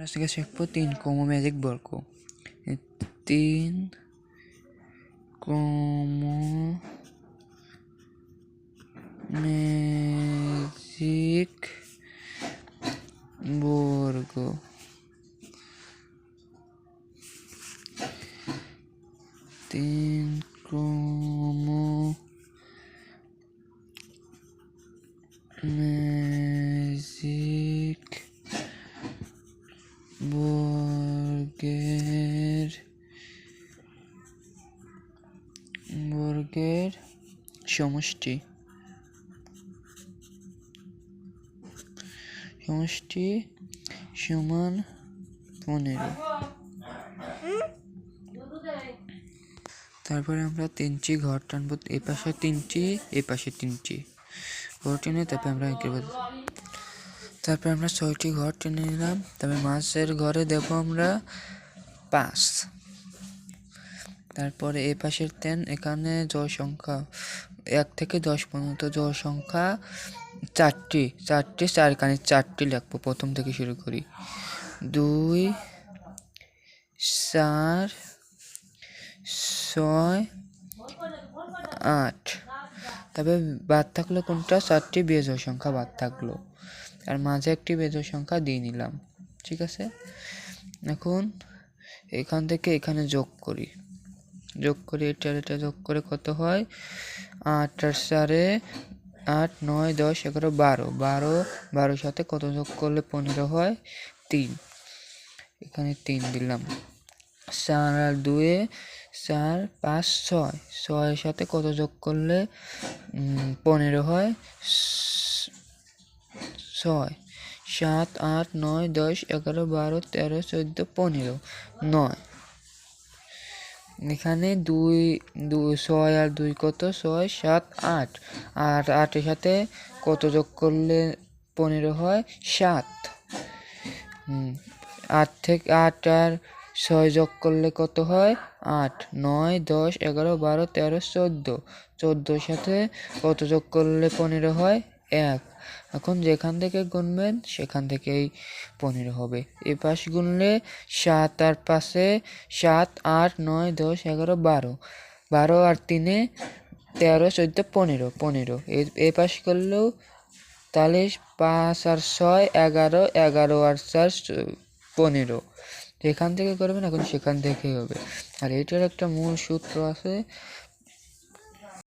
আজকে শিখব তিন কমো ম্যাজিক বর্গ তিন কমো ম্যাজিক বর্গ তিন কমো বর্গের সমষ্টি। সমষ্টি সমান পনেরো। তারপরে আমরা তিনটি ঘর টানবো, এ পাশে তিনটি, এ পাশে তিনটি। ঘর টেনে তারপরে আমরা এঁকে তারপর আমরা ছয়টি ঘর টেনে নিলাম, তারপরে মাছের ঘরে দেব আমরা পাঁচ। তারপরে এ পাশের তেন এখানে জয় সংখ্যা, এক থেকে দশ পর্যন্ত জয় সংখ্যা চারটি চারটি, চারখানে, চারটি লিখব প্রথম থেকে শুরু করি। দুই, চার, ছয়, আট। তবে বাদ থাকল কোনটা? চারটি বেজোড় সংখ্যা বাদ থাকল। আর মাঝে একটি বেজোড় সংখ্যা দিয়ে নিলাম। ঠিক আছে? এখন এখান থেকে এখানে যোগ করি। যোগ করি, এটা এটা যোগ করে কত হয়? আট আর চারে আট, নয়, দশ, এগারো, বারো। বারো, বারোর সাথে কত যোগ করলে পনেরো হয়? তিন। এখানে তিন দিলাম। চার আর দুয়ে চার, পাঁচ, ছয়। ছয়ের সাথে কত যোগ করলে পনেরো হয়? ছয়। সাত, আট, নয়, দশ, এগারো, বারো, তেরো, চোদ্দ, পনেরো। নয়। এখানে দুই দুই ছয় আর দুই কত? ছয়, সাত, আট। আর আটের সাথে কত যোগ করলে পনেরো হয়? সাত। আট থেকে, আট আর ছয় যোগ করলে কত হয়? আট, নয়, দশ, এগারো, বারো, তেরো, চোদ্দ। চোদ্দোর সাথে কত যোগ করলে পনেরো হয়? এক। এখন যেখান থেকে গুনবেন, সেখান থেকেই পনেরো হবে। এ পাশ গুনলে সাত আর পাশে সাত, আট, নয়, দশ, এগারো, বারো। বারো আর তিনে তেরো, চোদ্দ, পনেরো পনেরো। এ- পাশ করলেও তাহলে পাঁচ আর ছয়, এগারো এগারো আর চার, পনেরো। যেখান থেকে করবেন, এখন সেখান থেকেই হবে। আর এটার একটা মূল সূত্র আছে